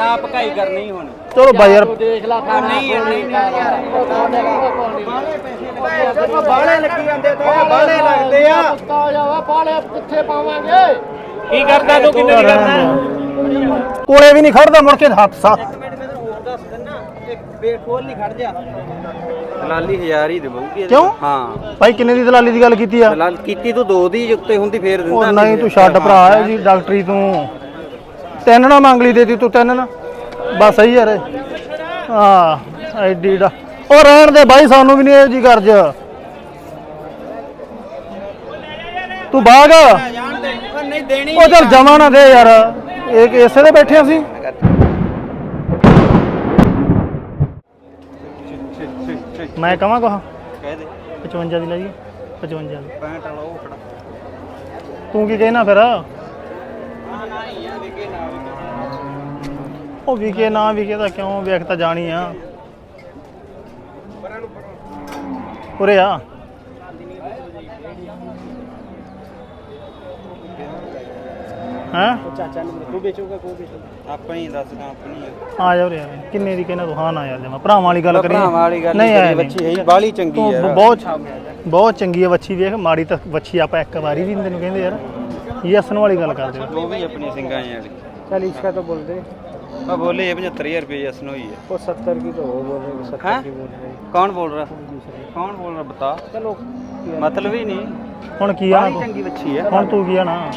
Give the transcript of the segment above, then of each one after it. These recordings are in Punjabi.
ਨਾ ਪਕਾਈ ਕਰਨੀ ਹੁਣ ਚਲੋ ਬਾਈ ਯਾਰ ਦੇਖ ਲਾ ਉਹ ਨਹੀਂ ਯਾਰ ਨਹੀਂ ਬਾਲੇ ਲੱਗੀ ਜਾਂਦੇ ਤੇ ਬਾਲੇ ਲੱਗਦੇ ਆ ਕੁੱਤਾ ਜਾਵਾ ਪਾਲੇ ਕਿੱਥੇ ਪਾਵਾਂਗੇ ਕੀ ਕਰਦਾ ਤੂੰ ਕਿੰਨੇ ਦੀ ਕਰਦਾ ਕੋਲੇ ਵੀ ਨਹੀਂ ਖੜਦਾ ਮੁੜ ਕੇ ਹੱਥ ਸਾ ਮਿੰਟ ਮੈਂ ਤੈਨੂੰ ਹੋਰ ਦੱਸ ਦਿੰਨਾ ਇੱਕ ਵੇਟ ਖੋਲ ਨਹੀਂ ਖੜ ਜਾ ਦਲਾਲੀ ਹਜ਼ਾਰ ਹੀ ਦੇਵਾਂਗੀ ਕਿਉਂ? ਹਾਂ ਭਾਈ ਕਿੰਨੇ ਦੀ ਦਲਾਲੀ ਦੀ ਗੱਲ ਕੀਤੀ ਆ ਦਲਾਲ ਕੀਤੀ ਤੂੰ ਦੋ ਦੀ ਉੱਤੇ ਹੁੰਦੀ ਫੇਰ ਦਿੰਦਾ ਨਹੀਂ ਤੂੰ ਛੱਡ ਭਰਾ ਜੀ ਡਾਕਟਰੀ ਤੂੰ ਤਿੰਨ ਨਾ ਮੰਗ ਲਈ ਦੇਤੀ ਤੂੰ ਤਿੰਨ ਨਾ। ਬਸ ਸਹੀ ਯਾਰ ਹਾਂ ਐਡੀ ਡਾ ਉਹ ਰਹਿਣ ਦੇ ਬਾਈ ਸਾਨੂੰ ਵੀ ਨਹੀਂ ਇਹ ਜੀ ਕਰਜ। ਤੂੰ ਬਾਗ। ਦੇ ਉਹ ਨਹੀਂ ਦੇਣੀ ਉਹ ਚਲ ਜਮਾ ਨਾ ਦੇ ਯਾਰ। ਇਹ ਇਸੇ ਦੇ ਬੈਠੇ ਅਸੀਂ। ਮੈਂ ਕਹਾਂ ਕਹਾ ਕਹਿ ਦੇ। 55 ਦੀ ਲਾਈਏ 55 ਦੀ। 65 ਵਾਲਾ ਉਹ ਖੜਾ ਤੂੰ ਕੀ ਕਹਿਣਾ ਫਿਰ ਹਾਂ ਨਾ ਹੀ ਆ ਵਿਕੇ ਨਾ ਵਿਕੇ ਉਹ ਵਿਕੇ ਨਾ ਵਿਕੇ ਤਾਂ ਕਿਉਂ? ਵੇਖ ਤਾਂ ਜਾਣੀ ਆ। ਉਰੇ ਆ। ਹਾਂ? ਚਾਚਾ ਨੂੰ ਤੂੰ ਵੇਚੋਗਾ ਕੋ ਵੇਚੋਗਾ ਆਪਾਂ ਹੀ ਦੱਸਦਾ ਆਪਣੀ। ਆ ਜਾ ਉਰੇ ਆ। ਕਿੰਨੇ ਦੀ ਕਹਿਣਾ ਤੂੰ? ਹਾਂ ਨਾ ਯਾਰ ਜਮਾ। ਭਰਾਵਾਂ ਵਾਲੀ ਗੱਲ ਕਰੀ। ਭਰਾਵਾਂ ਵਾਲੀ ਗੱਲ ਨਹੀਂ ਆਇਆ ਬੱਚੀ ਹੈ ਬਾਲੀ ਚੰਗੀ ਯਾਰ ਬਹੁਤ ਬਹੁਤ ਚੰਗੀ ਹੈ ਵੱਛੀ ਵੇਖ। ਮਾੜੀ ਤਾਂ ਵੱਛੀ ਆਪਾਂ ਇੱਕ ਵਾਰੀ ਵੀ ਤੈਨੂੰ ਕਹਿੰਦੇ ਯਾਰ। ਯਸਨ ਵਾਲੀ ਗੱਲ ਕਰਦੇ ਹੋ ਵੀ ਆਪਣੀ ਸਿੰਘਾਂ ਵਾਲੀ। ਚਲ ਇਸ਼ਕਾ ਤੋਂ ਬੋਲਦੇ। ਆ ਬੋਲੇ 75000 ਰੁਪਏ ਯਸਨ ਹੋਈ ਹੈ। ਉਹ 70 ਕੀ ਤੋਂ ਹੋਰ ਬੋਲ ਰਹੇ 70 ਕੀ ਬੋਲ ਰਹੇ। ਕੌਣ ਬੋਲ ਰਿਹਾ? ਕੌਣ ਬੋਲ ਰਿਹਾ? ਬਤਾ। ਚਲੋ। ਮਤਲਬ ਹੀ ਨਹੀਂ। ਹੁਣ ਕੀ ਆ? ਚੰਗੀ ਬੱਚੀ ਹੈ। ਹੁਣ ਤੂੰ ਕੀ ਆ ਨਾ?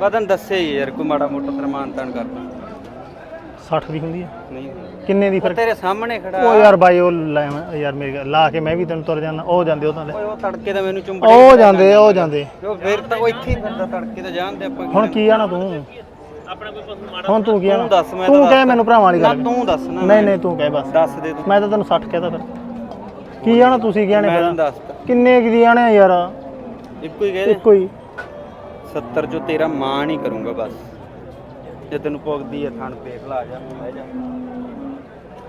ਬਦਨ ਦੱਸੇ ਯਾਰ ਕੋਈ ਮਾੜਾ ਮੋਟਾ ਤਰਮਾਨ ਤਾਨ ਕਰਦਾ 60 ਦੀ ਹੁੰਦੀ ਹੈ। ਨਹੀਂ। ਕਿੰਨੇ ਦੀ ਉਹ ਫਿਰ ਤੇਰੇ ਸਾਹਮਣੇ ਖੜਾ। ਉਹ ਯਾਰ ਬਾਈ ਉਹ ਲੈ ਆਵਾਂ- ਯਾਰ ਮੇਰੀ ਲਾ ਕੇ ਮੈਂ ਵੀ ਤੈਨੂੰ ਤੁਰ ਜਾਣਾ ਉਹ ਜਾਂਦੇ ਉਹ ਤਾਂ ਓਏ ਉਹ ਤੜਕੇ ਤਾਂ ਮੈਨੂੰ ਚੁੰਬੜੇ ਉਹ ਜਾਂਦੇ ਉਹ ਜਾਂਦੇ। ਉਹ ਫਿਰ ਤਾਂ ਉਹ ਇੱਥੇ ਹੀ ਫਿਰਦਾ ਤੜਕੇ ਤਾਂ ਜਾਣਦੇ ਆਪਾਂ ਕੀ ਹੁਣ ਕੀ ਆ ਨਾ ਤੂੰ? ਹੁਣ ਤੂੰ ਕੀ ਆ ਨਾ? ਤੂੰ ਦੱਸ, ਮੈਂ ਤੂੰ ਤਾਂ ਕਹਿ ਮੈਨੂੰ ਭਰਾਵਾਂ ਵਾਲੀ ਨਾ ਗੱਲ। ਤੂੰ ਦੱਸ ਨਾ। ਨਹੀਂ ਨਹੀਂ ਤੂੰ ਕਹਿ ਬਸ। ਦੱਸ ਦੇ ਤੂੰ। ਮੈਂ ਤਾਂ ਤੈਨੂੰ 60 ਕਹਿਦਾ ਫਿਰ। ਕੀ ਆ ਨਾ ਤੁਸੀਂ ਕੀ ਆਣੇ ਮੈਂ ਫਿਰ? ਦੱਸਤਾ। ਕਿੰਨੇ ਕੀ ਦੀ ਆਣੇ ਆ ਯਾਰ? ਇੱਕੋ ਹੀ ਕਹਿ ਦੇ। ਇੱਕੋ ਹੀ। 70 ਚੋਂ ਤੇਰਾ ਮਾਂ ਨਹੀਂ ਕਰੂੰਗਾ ਬਸ। ਜੇ ਤੈਨੂੰ ਪੁੱਗਦੀ ਹੈ ਥਣ ਦੇਖ ਲਾ ਆ ਜਾ ਬਹਿ ਜਾ।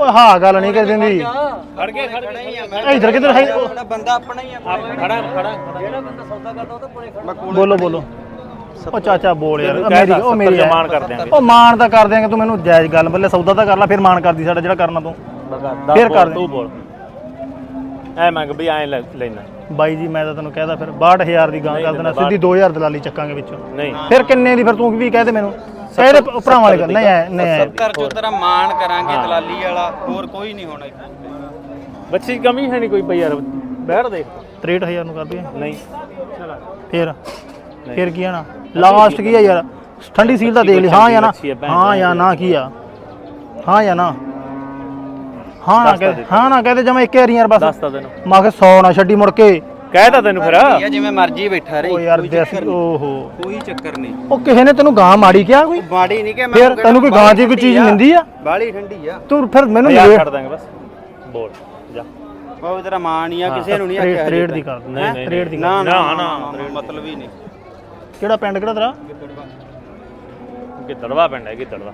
ਓਏ ਹਾਂ ਗੱਲ ਨਹੀਂ ਕਰ ਦਿੰਦੀ ਖੜ ਕੇ ਖੜ ਹੀ ਆ ਮੈਂ ਇੱਧਰ ਕਿੱਧਰ ਹੈ? ਉਹ- ਜਿਹੜਾ ਬੰਦਾ ਆਪਣਾ ਹੀ ਆ। ਖੜਾ ਖੜਾ। ਜਿਹੜਾ ਬੰਦਾ ਸੌਦਾ ਕਰਦਾ ਉਹ ਤਾਂ ਕੋਲੇ ਖੜਾ। ਮੈਂ ਕੋਲੇ ਬੋਲੋ ਬੋਲੋ। ਉਹ ਚਾਚਾ ਬੋਲ ਯਾਰ ਮੇਰੀ ਉਹ ਮੇਰੀ। ਮਾਣ ਕਰ ਦਿਆਂਗੇ। ਉਹ ਮਾਣ ਤਾਂ ਕਰ ਦਿਆਂਗੇ ਤੂੰ ਮੈਨੂੰ ਜਾਇਜ਼ ਗੱਲ ਬੱਲੇ ਸੌਦਾ ਤਾਂ ਕਰ ਲੈ ਫਿਰ ਮਾਣ ਕਰਦੀ ਸਾਡਾ ਜਿਹੜਾ ਕਰਨਾ ਤੂੰ। ਫਿਰ ਕਰ। ਤੂੰ ਬੋਲ। ਐ ਮੰਗ ਵੀ ਐ ਲੈਣਾ ਬਾਈ ਜੀ ਮੈਂ ਤਾਂ ਤੈਨੂੰ ਕਹਿਦਾ ਫਿਰ 62000 ਦੀ ਗਾਂ ਕਰ ਦੇਣਾ ਸਿੱਧੀ 2000 ਦਲਾਲੀ ਚੱਕਾਂਗੇ ਵਿੱਚੋਂ। ਨਹੀਂ। ਫਿਰ ਕਿੰਨੇ ਦੀ ਫਿਰ ਤੂੰ ਵੀ ਕਹਿ ਦੇ ਮੈਨੂੰ। ਦੇ ਭਰਾਵਾਂ ਵਾਲੀ ਗੱਲ ਨਹੀਂ ਆਇਆ ਨਹੀਂ ਆਇਆ। 70 ਚੋਂ ਤੇਰਾ ਮਾਣ ਕਰਾਂਗੇ ਦਲਾਲੀ ਵਾਲਾ ਹੋਰ ਕੋਈ ਨਹੀਂ ਹੋਣਾ ਇੱਥੇ। ਬੱਚੀ ਕਮੀ ਹੈ ਨਹੀਂ ਕੋਈ ਪਈ ਯਾਰ ਬੈਠ ਦੇਖ 63000 ਨੂੰ ਕਰ ਦਈਏ ਨਹੀਂ। ਫਿਰ ਫਿਰ ਕੀ ਆਣਾ? ਲਾਸਟ ਕੀ ਆ ਯਾਰ? ਠੰਡੀ ਸੀਲ ਦਾ ਦੇਖ ਲਈ। ਹਾਂ ਜਾਂ ਨਾ? ਹੈ, ਜਾਂ ਨਾ ਕੀ ਆ? ਹਾਂ ਜਾਂ ਨਾ? ਹਾਂ ਨਾ ਦੱਸ ਤਾਂ ਕਹਿ ਹਾਂ ਨਾ ਕਹਦੇ ਜਮਾ ਇੱਕ ਵਾਰੀ ਯਾਰ ਬਸ। ਦੱਸਤਾ ਤੈਨੂੰ ਮੈਂ ਕਿਹਾ 100 ਨਾ ਛੱਡੀ ਮੁੜ ਕੇ। ਕਹਿਤਾ ਤੈਨੂੰ ਫਿਰ। ਜਿਵੇਂ ਮਰਜ਼ੀ ਬੈਠਾ ਰਹੀ ਉਹ ਯਾਰ ਕੋਈ ਦੇਸੀ ਚੱਕਰ ਨਹੀਂ, ਓਹੋ। ਕੋਈ ਚੱਕਰ ਨਹੀਂ। ਉਹ ਕਿਸੇ ਨੇ ਤੈਨੂੰ ਗਾਂ ਮਾੜੀ ਕਿਹਾ ਕੋਈ? ਬਾੜੀ ਨਹੀਂ ਕਿ ਮੈਂ ਫਿਰ ਤੈਨੂੰ ਕੋਈ ਗਾਂ ਦੀ ਕੋਈ ਚੀਜ਼ ਮਿਲਦੀ ਆ? ਬਾਲੀ ਠੰਡੀ ਆ। ਤੂੰ ਫਿਰ ਮੈਨੂੰ ਯਾਰ ਲੈ ਛੱਡ ਦਾਂਗੇ ਬਸ। ਬੋਲ ਜਾ। ਉਹ ਤੇਰਾ ਮਾਣ ਹੀ ਆ ਕਿਸੇ ਨੂੰ ਨਹੀਂ ਆਖਿਆ ਹਜੇ ਦੀ। ਕਰ ਨਹੀਂ, ਨਹੀਂ, ਰੇਟ ਦੀ ਕਰ ਨਾ ਨਾ, ਨਾ ਮਤਲਬ ਹੀ ਨਹੀਂ। ਕਿਹੜਾ ਪਿੰਡ ਕਿਹੜਾ ਤੇਰਾ? ਗਿੱਦੜਵਾ। ਪਿੰਡ ਹੈ ਗਿੱਦੜਵਾ।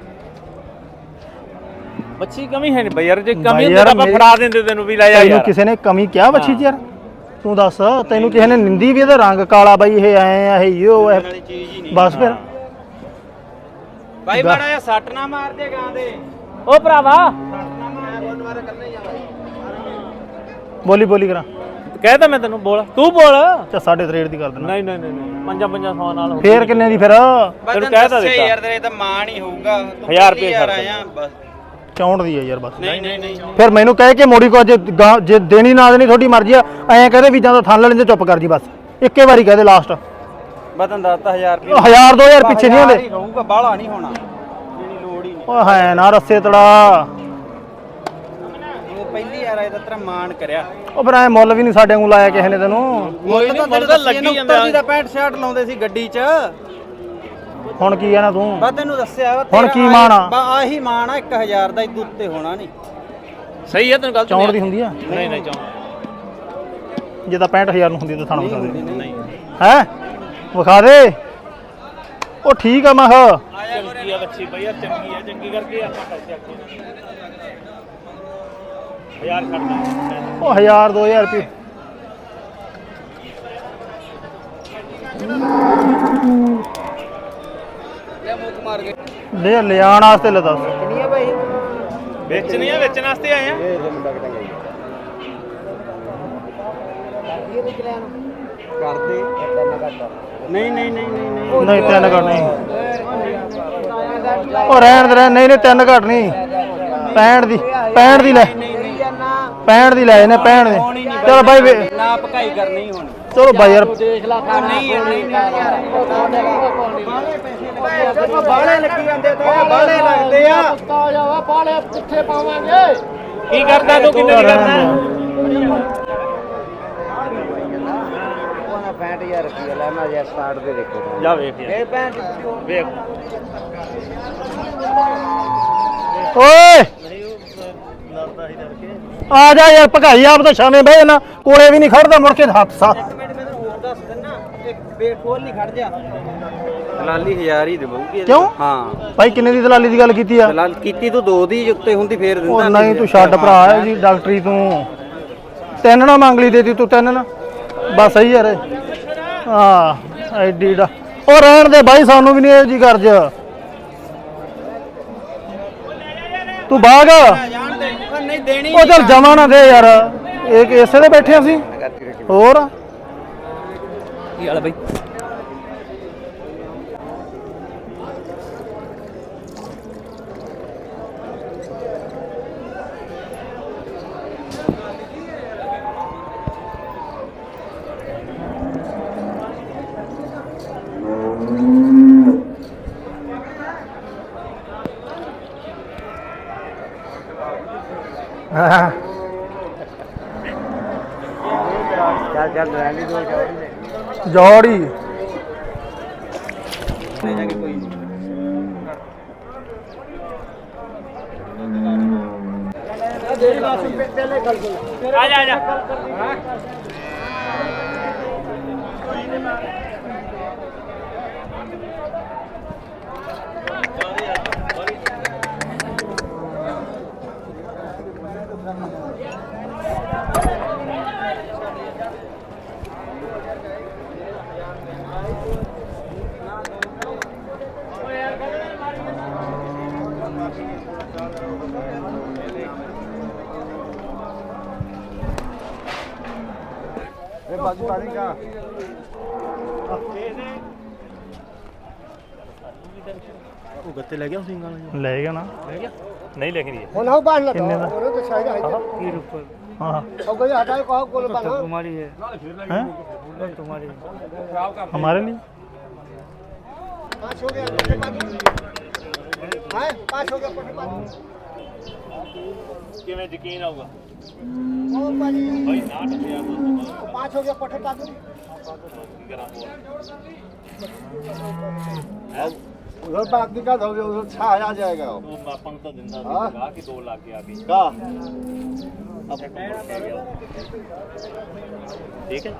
ਬੱਚੀ ਕਮੀ ਹੈ ਨਹੀਂ ਬਈ ਯਾਰ ਜੇ ਬਾਈ ਕਮੀ ਹੁੰਦੀ ਯਾਰ ਤਾਂ ਆਪਾਂ ਮੇਰੀ- ਫੜਾ ਦਿੰਦੇ ਤੈਨੂੰ ਵੀ ਲੈ ਜਾ ਤੈਨੂੰ ਯਾਰ। ਕਿਸੇ ਨੇ ਕਮੀ ਕਿਹਾ ਬੱਚੀ ਚ ਯਾਰ? ਤੂੰ ਦੱਸ ਤੈਨੂੰ ਕਿਸੇ ਨੇ ਨਿੰਦੀ ਵੀ ਇਹਦਾ ਰੰਗ ਕਾਲਾ ਬਾਈ ਇਹ ਐ ਆ ਇਹ ਯੋ ਐ ਵਾਲੀ ਚੀਜ਼ ਹੀ ਨਹੀਂ। ਬਸ ਫਿਰ। ਬਾਈ ਮਾੜਾ ਜਿਹਾ ਸੱਟ ਨਾ ਮਾਰ ਦੇ ਗਾਂ ਦੇ। ਓ ਭਰਾਵਾ। ਬੋਲੀ ਬੋਲੀ ਕਰਾਂ। ਕਹਿਤਾ ਮੈਂ ਤੈਨੂੰ ਬੋਲ। ਤੂੰ ਬੋਲ। ਚਾ ਸਾਢੇ ਰੇਟ ਦੀ ਕਰ ਦੇਣਾ ਨਹੀਂ ਨਹੀਂ ਨਹੀਂ ਨਹੀਂ। ਪੰਜਾਂ ਪੰਜਾਂ ਸੌ ਨਾਲ ਹੋ ਫੇਰ ਕਿੰਨੇ ਦੀ ਫਿਰ? ਤੈਨੂੰ ਕਹਿ ਤਾਂ ਦੱਸੇ ਦਿੱਤਾ। ਯਾਰ ਤੇਰੇ ਤਾਂ ਮਾਣ ਹੀ ਹੋਊਗਾ। ਤੂੰ ਹਜ਼ਾਰ ਪਹਿਲੀ ਰੁਪਏ ਵਾਰ ਆਇਆ ਬਸ। 64 ਦੀ ਹੈ ਯਾਰ ਬਸ। ਨਹੀਂ ਨਹੀਂ ਨਹੀਂ ਫਿਰ ਮੈਨੂੰ ਕਹਿ ਕੇ ਮੋੜੀ ਕੋ ਜੇ ਗਾਂ- ਜੇ ਦੇਣੀ ਨਾ ਦੇਣੀ ਤੁਹਾਡੀ ਮਰਜ਼ੀ ਆ ਐਂ ਕਹਦੇ ਵੀ ਜਾਂ ਤਾਂ ਥਾਂ ਲੈ ਲੈਂਦੇ ਚੁੱਪ ਕਰ ਜੀ ਬਸ। ਇੱਕੇ ਵਾਰੀ ਕਹਦੇ ਲਾਸਟ ਬਤਨ ਦਾਤਾ 1000 ਰੁਪਏ 1000 2000 ਪਿੱਛੇ ਨਹੀਂ ਹੁੰਦੇ ਰਹੂਗਾ ਬਾਹਲਾ ਨਹੀਂ ਹੋਣਾ। ਜਿਹੜੀ ਲੋੜ ਹੀ ਨਹੀਂ। ਓਏ ਹੈ ਨਾ ਰੱਸੇ ਤੜਾ। ਉਹ ਪਹਿਲੀ ਆਇਆ ਤਾਂ ਤੇਰਾ ਮਾਣ ਕਰਿਆ। ਉਹ ਫਿਰ ਐ ਮੁੱਲ ਵੀ ਨਹੀਂ ਸਾਡੇ ਨੂੰ ਲਾਇਆ ਕਿਸੇ ਨੇ ਤੈਨੂੰ। ਮੁੱਲ ਤਾਂ ਲੱਗੀ ਜਾਂਦਾ। ਜਾਂਦਾ। ਦੀ ਤਾਂ 65 60 ਲਾਉਂਦੇ ਸੀ ਗੱਡੀ 'ਚ। ਹੁਣ ਕੀ ਆ ਨਾ ਤੂੰ? ਬਾ ਤੈਨੂੰ ਦੱਸਿਆ ਵਾ ਹੁਣ ਤੇਰਾ ਕੀ ਮਾਣ ਆ? ਬਾ ਆਹੀ ਮਾਣ ਆ 1000 ਦਾ ਇਦੋਂ ਉੱਤੇ ਹੋਣਾ ਨਹੀਂ। ਸਹੀ ਹੈ ਤੈਨੂੰ ਗੱਲ 64 ਦੀ ਹੁੰਦੀ ਆ? ਨਹੀਂ ਨਹੀਂ ਚੌਂ ਜੇ ਤਾਂ 65000 ਨੂੰ ਹੁੰਦੀ ਤਾਂ ਥਾਣਾ ਵਿਖਾ ਦੇ ਨਹੀਂ ਹੈ? ਵਿਖਾ ਦੇ। ਉਹ ਠੀਕ ਆ ਮੈਂ ਕਿਹਾ ਚੰਗੀ ਆ ਬੱਚੀ ਬਈ ਯਾਰ ਚੰਗੀ ਆ ਚੰਗੀ ਕਰਕੇ ਆਪਾਂ ਪੈਸੇ ਆਖੇ ਯਾਰ ਛੱਡ ਉਹ 1000 2000 ਰੁਪਏ। ਲੈ ਲਿਆਣ ਵਾਸਤੇ ਲੈ ਦੱਸ। ਵੇਚਣੀ ਆ ਵੇਚਣ ਵਾਸਤੇ ਆਏ ਆ? ਕਰਦੇ? ਨਹੀਂ ਨਹੀਂ ਨਹੀਂ ਨਹੀਂ ਨਹੀਂ। ਨਹੀਂ ਤਿੰਨ ਘੱਟ ਨਹੀਂ। ਉਹ ਰਹਿਣ ਦੇ ਰਹਿਣ ਨਹੀਂ ਨਹੀਂ ਤਿੰਨ ਘੱਟ ਨਹੀਂ। 65 ਦੀ 65 ਦੀ ਲੈ। 65 ਦੀ ਲੈ ਇਹਨੇ 65 ਦੀ। ਚਲ ਬਾਈ ਵੇ- ਨਾ ਪਕਾਈ ਕਰਨੀ ਹੁਣ। ਚਲੋ ਬਾਈ ਯਾਰ। ਨਹੀਂ ਨਹੀਂ ਬਾਲੇ ਲੱਗੀ ਜਾਂਦੇ ਤੇ ਬਾਲੇ ਲੱਗਦੇ ਆ। ਕੀ ਕਰਦਾ ਤੂੰ ਕਿੰਨੇ ਦੀ ਕਰਦਾ? ਉਹਨਾਂ 65000 ਰੁਪਏ ਲੈਣਾ ਜੇ ਸਟਾਰਟ ਦੇ ਦੇਖੋ ਜਾ ਵੇਖ ਯਾਰ। ਇਹ 65 ਵੇਖ। ਓਏ! ਆ ਜਾ ਯਾਰ ਭਗਾਈ ਆਪ ਤਾਂ ਸ਼ਾਮੇ ਬਹਿ ਨਾ ਕੋਲੇ ਵੀ ਨਹੀਂ ਖੜਦਾ ਮੁੜ ਕੇ ਹੱਥ ਸਾ ਹੋਰ ਦੱਸ ਦਿੰਨਾ ਬੇਖੋਲ ਨਹੀਂ ਖੜ ਜਾ। ਦਲਾਲੀ ਹਜ਼ਾਰ ਹੀ ਦੇਵਾਂਗੀ ਕਿਉਂ? ਹਾਂ। ਭਾਈ ਕਿੰਨੇ ਦੀ ਦਲਾਲੀ ਦੀ ਗੱਲ ਕੀਤੀ ਆ? ਦਲਾਲ ਕੀਤੀ ਤੂੰ ਦੋ ਦੀ ਉੱਤੇ ਹੁੰਦੀ ਫੇਰ ਉਹ ਦਿੰਦਾ ਨਹੀਂ ਤੂੰ ਛੱਡ ਭਰਾ ਹੈ ਜੀ ਡਾਕਟਰੀ ਤੂੰ। ਤਿੰਨ ਨਾ ਮੰਗ ਲਈ ਦੇਤੀ ਤੂੰ ਤਿੰਨ ਨਾ। ਬਸ ਸਹੀ ਯਾਰ ਹਾਂ ਐਡੀ ਦਾ ਉਹ ਰਹਿਣ ਦੇ ਬਾਈ ਸਾਨੂੰ ਵੀ ਨਹੀਂ ਇਹ ਜੀ ਕਰਜ। ਤੂੰ ਬਾਗ। ਜਾਣ ਦੇ। ਉਹ ਨਹੀਂ ਦੇਣੀ ਉਹ ਚਲ ਜਮਾ ਨਾ ਦੇ। ਯਾਰ। ਇਹ ਇਸੇ ਦੇ ਬੈਠੇ ਅਸੀਂ? ਹੋਰ? ਕੀ ਹਾਲ ਬਈ ਹਾਂ। ਚੱਲ ਚੱਲ ਰੈਲੀ ਦੋ ਜੋੜੀ ਲੈ ਜਾਗੇ ਕੋਈ ਨਹੀਂ ਆ ਜਾ ਆ ਜਾ ਇਹ ਬਾਜੂ ਪਾਣੀ ਕਾ ਲੈ ਗਿਆ ਨਾ ਨਹੀਂ ਲਿਖਣੀ ਹੈ ਹੁਣ ਹੋ ਬਾਣ ਲਾ ਕਿੰਨੇ ਦਾ ਉਹ ਤਾਂ ਸ਼ਾਇਦ ਹੈ ਹਾਂ ਉਹ ਕੋਈ ਹਟਾਏ ਕੋ ਕੋਲ ਬਾਣ तुम्हारी है हैं तुम्हारी हमारे लिए पांच हो गया पट्टे बाजू हां पांच हो गया पट्टे बाजू ਕਿਵੇਂ ਯਕੀਨ ਆਊਗਾ ओ बाजी ਬਈ 60000 ਤੋਂ पांच हो गया पट्टे बाजू ਕੀ ਕਰਾਂ ਹੋਰ उधर बात दिक्कत हो गया उधर छा आ जाएगा वो ਤੂੰ ਆਪਾਂ ਨੂੰ ਤਾਂ ਦਿੰਦਾ ਹਾਂ। ਸੀ ਗਾ ਕਿ 2 ਲੱਖ ਆ ਗਈ का ਠੀਕ ਹੈ